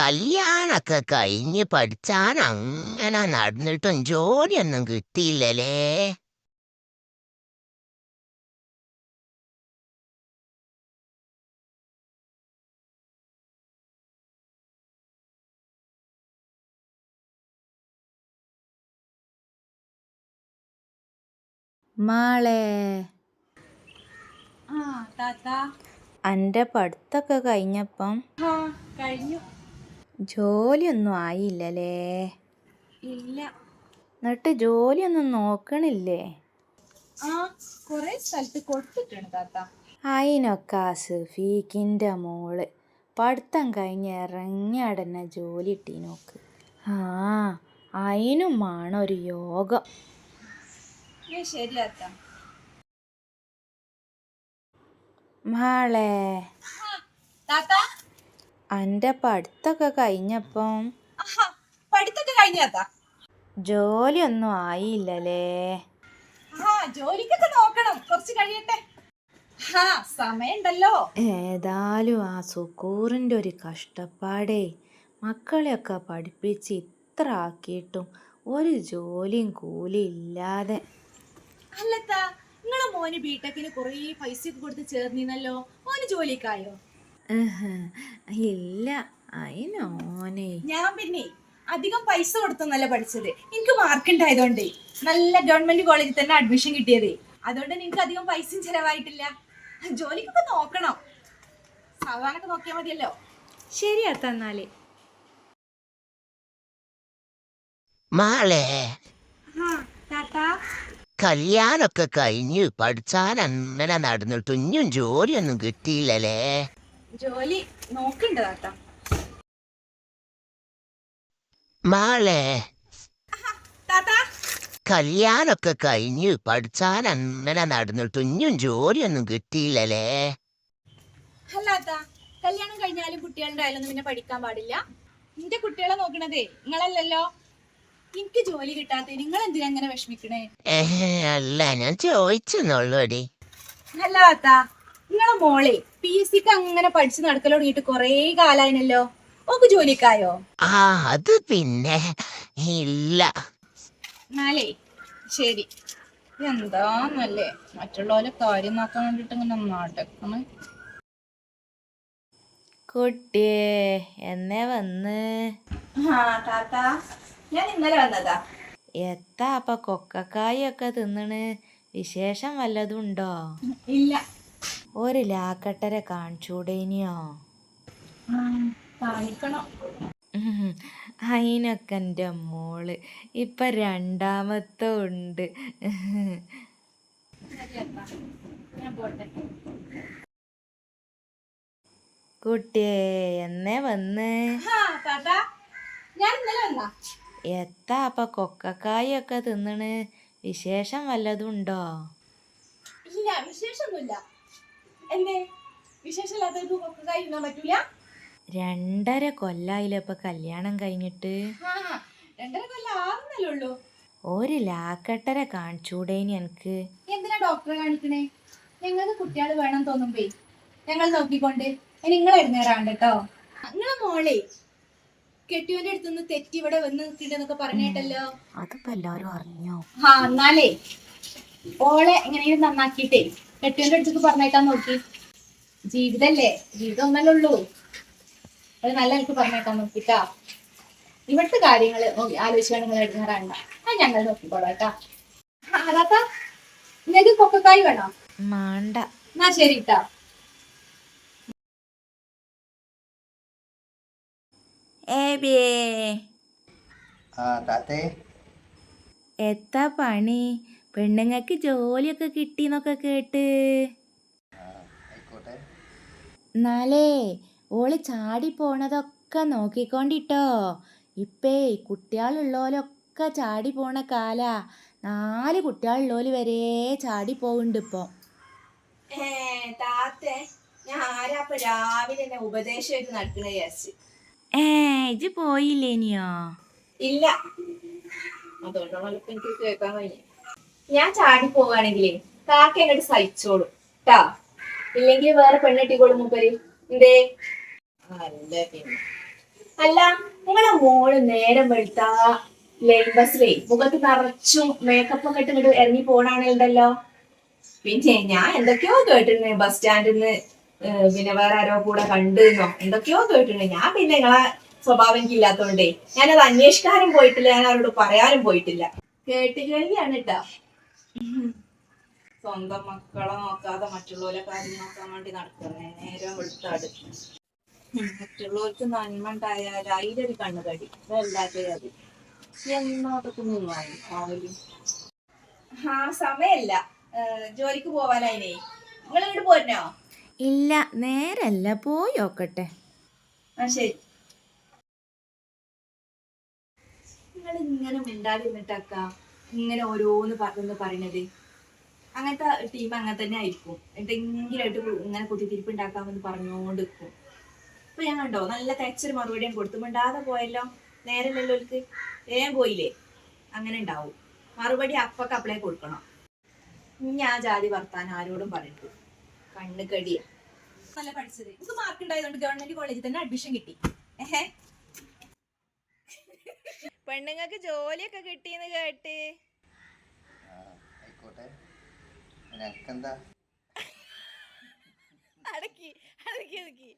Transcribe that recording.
കല്യാണൊക്കെ കഴിഞ്ഞ് പഠിച്ചാൻ അങ്ങനെ നടന്നിട്ടും ജോലിയൊന്നും കിട്ടിയില്ലല്ലേ? മാളെ. ആ താത്ത. എന്റെ പഠിത്തമൊക്കെ കഴിഞ്ഞപ്പം ആ കഴിഞ്ഞു. ജോലിയൊന്നും ആയില്ലല്ലേ? ഇല്ല. എന്നിട്ട് ജോലിയൊന്നും നോക്കണില്ലേ? ആ കുറെ സ്ഥലത്ത് കൊടുത്തിട്ടുണ്ട് താത്ത. അതിനൊക്കെ ആ മോൾ. പഠിത്തം കഴിഞ്ഞ് ഇറങ്ങിയടന്നെ ജോലി ഇട്ടി നോക്ക് ആ അയിനുമാണ് ഒരു യോഗം. ശരി താത്ത. മാളെ. താത്ത. എന്റെ പഠിത്തൊക്കെ കഴിഞ്ഞപ്പം പഠിത്തൊക്കെ കഴിഞ്ഞാ ജോലിയൊന്നും ആയില്ലല്ലേ? ആ ജോലിക്കൊക്കെ നോക്കണം കുറച്ച് കഴിയട്ടെ. സമയണ്ടല്ലോ ഏതായാലും ആ സുക്കൂറിന്റെ ഒരു കഷ്ടപ്പാടേ മക്കളെയൊക്കെ പഠിപ്പിച്ച് ഇത്ര ആക്കിയിട്ടും ഒരു ജോലിയും കൂലി ഇല്ലാതെ. അല്ലത്താ നിങ്ങളെ മോന് ബിടെക്കിന് കുറേ പൈസ കൊടുത്ത് ചേർന്നിന്നല്ലോ മോന് ജോലിക്കായോ? ഇല്ല അതിനോനെ ഞാൻ പിന്നെ അധികം പൈസ കൊടുത്തൊന്നല്ല പഠിച്ചത്. എനിക്ക് മാർക്ക് ഉണ്ടായതുകൊണ്ടേ നല്ല ഗവൺമെന്റ് കോളേജിൽ തന്നെ അഡ്മിഷൻ കിട്ടിയതേ. അതുകൊണ്ട് നിനക്ക് അധികം പൈസയും ചെലവായിട്ടില്ല. ജോലിക്കൊക്കെ നോക്കണം. സാധാരണ നോക്കിയാൽ മതിയല്ലോ. ശരിയാ തന്നാലേ മാളെ. കല്യാണൊക്കെ കഴിഞ്ഞു പഠിച്ചാൻ അങ്ങനെ നടന്നിട്ടും ഇനിയും ജോലിയൊന്നും കിട്ടിയില്ലല്ലേ? ജോലി നോക്കണ്ട താത്ത. മാളെ താത്ത. കല്യാണൊക്കെ കഴിഞ്ഞു പഠിച്ചാൻ അങ്ങനെ നടന്നിട്ട് ഇനിയും ജോലിയൊന്നും കിട്ടിയില്ലല്ലേ? അല്ലാത്ത കല്യാണം കഴിഞ്ഞാലും കുട്ടികളുടെ ആയാലൊന്നും പിന്നെ പഠിക്കാൻ പാടില്ല. നിന്റെ കുട്ടികളെ നോക്കണതേ നിങ്ങളല്ലല്ലോ. എനിക്ക് ജോലി കിട്ടാത്ത നിങ്ങൾ എന്തിനാ അങ്ങനെ വിഷമിക്കണേ? ഏഹ്, അല്ല ഞാൻ ചോദിച്ചെന്നുള്ളൂടി അല്ല താത്ത. നിങ്ങളെ മോളെ പി എസ് സിക്ക് അങ്ങനെ പഠിച്ചു നടക്കലോ തുടങ്ങിയിട്ട് കൊറേ കാലായിനല്ലോ? ഓക്ക് ജോലിക്കായോ? ആ അത് പിന്നെ ഇല്ല. എന്നാലേ ശരി. എന്താന്നല്ലേ മറ്റുള്ളവരെ കാര്യം നോക്കാൻ വേണ്ടിട്ട് ഇങ്ങനെ നടക്കണ. കുട്ടിയെ എന്നേ വന്ന്? ആ താത്ത ഞാൻ ഇന്നലെ വന്നതാ. എത്താ അപ്പൊ കൊക്കക്കായൊക്കെ തിന്നണ്. വിശേഷം വല്ലതും ഉണ്ടോ? ഇല്ല ഒരു ലാക്കട്ടര കാണിച്ചൂടേനിയോ കാണിക്കണം. അതിനൊക്കെ എന്റെ മോൾ. ഇപ്പൊ രണ്ടാമത്തെ ഉണ്ട്. കുട്ടിയെ എന്നേ വന്നാ? എത്താ അപ്പൊ കൊക്കക്കായൊക്കെ തിന്നണ്. വിശേഷം വല്ലതും ഉണ്ടോ? ഇല്ല വിശേഷമൊന്നുമില്ല. എന്തേ? വിശേഷമില്ലാത്തവർക്ക് കൊക്കക്കായി ഇരുന്നാൻ പറ്റൂല? രണ്ടര കൊല്ലായില്ല ഇപ്പൊ കല്യാണം കഴിഞ്ഞിട്ട്. രണ്ടര കൊല്ലം ഉള്ളൂ. ഒരു ലാക്കട്ടര കാണിച്ചൂടേനി എനിക്ക്. എന്തിനാ ഡോക്ടറെ കാണിക്കണേ? ഞങ്ങൾക്ക് കുട്ടികൾ വേണം തോന്നുമ്പേ. ഞങ്ങൾ നോക്കിക്കൊണ്ട് നിങ്ങൾ ഇടുന്നേരാണ്ട് കേട്ടോ നിങ്ങളെ മോളെ കെട്ടിയോന്റെ അടുത്തുനിന്ന് തെറ്റി ഇവിടെ വന്ന് നിൽക്കണ്ടെന്നൊക്കെ പറഞ്ഞിട്ടല്ലോ. അതിപ്പോ എല്ലാരും അറിഞ്ഞോ? ആ എന്നാലേ ഓളെ എങ്ങനെയും നന്നാക്കിയിട്ടേ. കെട്ടിയോന്റെ അടുത്തേക്ക് പറഞ്ഞേക്കാൻ നോക്കി. ജീവിതല്ലേ? ജീവിതം ഒന്നല്ലേ ഉള്ളൂ. അത് നല്ല എനിക്ക് പറഞ്ഞേക്കാൻ നോക്കിട്ടാ. ഇവിടുത്തെ കാര്യങ്ങൾ ആലോചിക്കാൻ നിങ്ങൾ എടുക്കാറാണ്ട അത് ഞങ്ങൾ നോക്കിക്കോളാം കേട്ടാ. അതാത്ത നിങ്ങൾക്ക് കൊക്കക്കായി വേണോ? മാണ്ട. എന്നാ ശരി ഇട്ടാ എത്ര ആ താത്തേ. എത്താ പണി? പെണ്ണുങ്ങൾക്ക് ജോലിയൊക്കെ കിട്ടിന്നൊക്കെ കേട്ട്. എന്നാലേ ഓൾ ചാടി പോണതൊക്കെ നോക്കിക്കൊണ്ടിട്ടോ. ഇപ്പേ കുട്ടികളുള്ളോലൊക്കെ ചാടി പോണ കാല. നാല് കുട്ടികളുള്ളോൽ വരെ ചാടി പോകുന്നുണ്ട് ഇപ്പോ. താത്തേ ഞാൻ ആരാപ്പ രാവിലെ എന്നെ ഉപദേശമായിട്ട് നടക്കണ വിചാരിച്ച്. ഏ ഇജ് പോയില്ലേനിയോ? ഇല്ല. അതുകൊണ്ടാണ് ഇപ്പൊ എനിക്ക് കേൾക്കാൻ കഴിഞ്ഞു ഞാൻ ചാടി പോവാണെങ്കിലേ കാക്ക എന്നോട് സഹിച്ചോളൂ. ട്ടാ. ഇല്ലെങ്കിൽ വേറെ പെണ്ണെട്ടിക്കോളും മൂപ്പര്. എന്തേ? അല്ല പിന്നെ അല്ല നിങ്ങളെ മോൾ നേരം വെളുത്ത ലൈൻ ബസ്സിലേ മുഖത്ത് നിറച്ചും മേക്കപ്പ് ഒക്കെ ഇട്ട് ഇങ്ങോട്ട് ഇറങ്ങി പോണാണല്ലോ പിന്നെ ഞാൻ എന്തൊക്കെയോ കേട്ടിരുന്നു ബസ് സ്റ്റാൻഡിൽ നിന്ന് പിന്നെ വേറെ ആരോ കൂടെ കണ്ടെന്നോ എന്തൊക്കെയോ കേട്ടിരുന്നു. ഞാൻ പിന്നെ നിങ്ങളെ സ്വഭാവം എനിക്ക് ഇല്ലാത്തോണ്ടേ ഞാനത് അന്വേഷിക്കാനും പോയിട്ടില്ല. ഞാൻ അവരോട് പറയാനും പോയിട്ടില്ല. കേട്ട് കേൾവിയാണ് കേട്ടോ സ്വന്തം മക്കളെ നോക്കാതെ മറ്റുള്ളവരെ കാര്യം നോക്കാൻ വേണ്ടി നടക്കുന്നത് നേരം വെളുത്താട്. മറ്റുള്ളവർക്ക് നന്മ ഉണ്ടായാൽ അതിലൊരു കണ്ണുകടി. അതല്ലാതെ അത്. എന്നോട്ടൊക്കെ നിന്നായി ആവലും ആ സമയല്ല. ജോലിക്ക് പോവാനായിനേ. നിങ്ങൾ ഇങ്ങോട്ട് പോരണോ ഇല്ല നേരല്ല. പോയി നോക്കട്ടെ. ആ ശരി. നിങ്ങൾ ഇങ്ങനെ മിണ്ടാതിരുന്നിട്ടക്ക. ഇങ്ങനെ ഓരോന്ന് പറഞ്ഞു പറയണത്. അങ്ങനത്തെ ടീം അങ്ങനെ തന്നെ ആയിരിക്കും. എന്തെങ്കിലുമായിട്ട് ഇങ്ങനെ കുത്തിത്തിരിപ്പ് ഉണ്ടാക്കാമെന്ന് പറഞ്ഞുകൊണ്ട് നിൽക്കും ഇപ്പൊ ഞാൻ കണ്ടോ നല്ല തെച്ചൊരു മറുപടിയും കൊടുത്തു. മിണ്ടാതെ പോയല്ലോ. നേരല്ലല്ലോ ഓൽക്ക്. വേഗം പോയില്ലേ? അങ്ങനെ ഉണ്ടാവും. മറുപടി അപ്പൊക്കെ അപ്ലൈ കൊടുക്കണം. ഇനി ആ ജാതി വർത്താൻ ആരോടും പറയരുത്. കണ്ണ് കടിയാ. നല്ല പഠിച്ചത്. എനിക്ക് മാർക്ക് ഉണ്ടായതുകൊണ്ട് ഗവൺമെന്റ് കോളേജിൽ തന്നെ അഡ്മിഷൻ കിട്ടി. ഏഹേ? പെണ്ണുങ്ങൾക്ക് ജോലിയൊക്കെ കിട്ടിയെന്ന് കേട്ട്. ആയിക്കോട്ടെ. എനിക്കെന്താ അടക്കി അടക്കി അടക്കി.